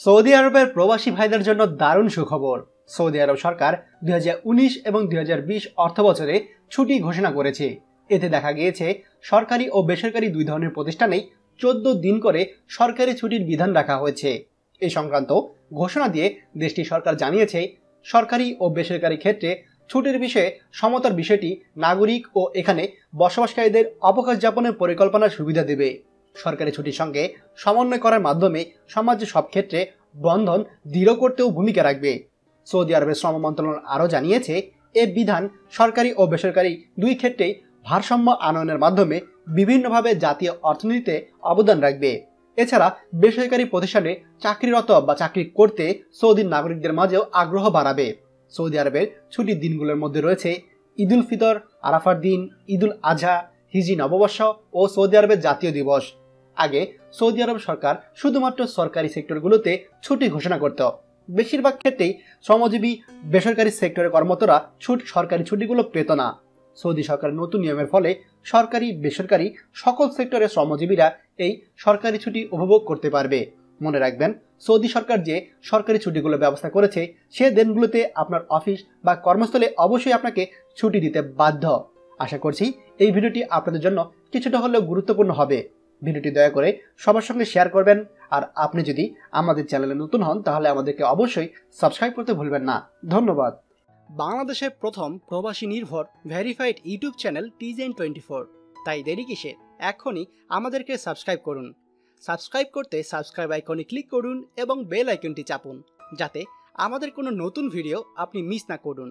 Saudi আরবের প্রবাসী ভাইদের জন্য দারুণ সুখবর। সৌদি আরব সরকার দুই হাজার উনিশ এবং দুই অর্থ বছরে ছুটি ঘোষণা করেছে। এতে দেখা গিয়েছে, সরকারি ও বেসরকারি দুই ধরনের প্রতিষ্ঠানেই চোদ্দ দিন করে সরকারি ছুটির বিধান রাখা হয়েছে। এই সংক্রান্ত ঘোষণা দিয়ে দেশটি সরকার জানিয়েছে, সরকারি ও বেসরকারি ক্ষেত্রে ছুটির বিষয়ে সমতার বিষয়টি নাগরিক ও এখানে বসবাসকারীদের অবকাশ যাপনের পরিকল্পনার সুবিধা দেবে। সরকারি ছুটির সঙ্গে সমন্বয় করার মাধ্যমে সমাজে সব ক্ষেত্রে বন্ধন দৃঢ় করতেও ভূমিকা রাখবে। সৌদি আরবের শ্রম মন্ত্রণালয় আরও জানিয়েছে, এ বিধান সরকারি ও বেসরকারি দুই ক্ষেত্রেই ভারসাম্য আনয়নের মাধ্যমে বিভিন্নভাবে জাতীয় অর্থনীতিতে অবদান রাখবে। এছাড়া বেসরকারি প্রতিষ্ঠানে চাকরিরত বা চাকরি করতে সৌদি নাগরিকদের মাঝেও আগ্রহ বাড়াবে। সৌদি আরবের ছুটির দিনগুলোর মধ্যে রয়েছে ঈদুল ফিতর, আরাফার দিন, ঈদুল আজহা হিজি নববর্ষ ও সৌদি আরবের জাতীয় দিবস। আগে সৌদি আরব সরকার শুধুমাত্র সরকারি সেক্টরগুলোতে ছুটি ঘোষণা করত। বেশিরভাগ ক্ষেত্রেই শ্রমজীবী বেসরকারি সেক্টরের কর্মতরা ছুট সরকারি ছুটিগুলো পেত না। সৌদি সরকারের নতুন নিয়মের ফলে সরকারি, বেসরকারি সকল সেক্টরের শ্রমজীবীরা এই সরকারি ছুটি উপভোগ করতে পারবে। মনে রাখবেন, সৌদি সরকার যে সরকারি ছুটিগুলো ব্যবস্থা করেছে, সে দিনগুলোতে আপনার অফিস বা কর্মস্থলে অবশ্যই আপনাকে ছুটি দিতে বাধ্য। আশা করছি এই ভিডিওটি আপনাদের জন্য কিছুটা হলেও গুরুত্বপূর্ণ হবে। ভিডিওটি দয়া করে সবার সঙ্গে শেয়ার করবেন। আর আপনি যদি আমাদের চ্যানেলে নতুন হন, তাহলে আমাদেরকে অবশ্যই সাবস্ক্রাইব করতে ভুলবেন না। ধন্যবাদ। বাংলাদেশের প্রথম প্রবাসী নির্ভর ভেরিফাইড ইউটিউব চ্যানেল টিজেন টোয়েন্টি ফোর তাই দেরি কিসে? এখনই আমাদেরকে সাবস্ক্রাইব করুন। সাবস্ক্রাইব করতে সাবস্ক্রাইব আইকনে ক্লিক করুন এবং বেল আইকনটি চাপুন, যাতে আমাদের কোনো নতুন ভিডিও আপনি মিস না করুন।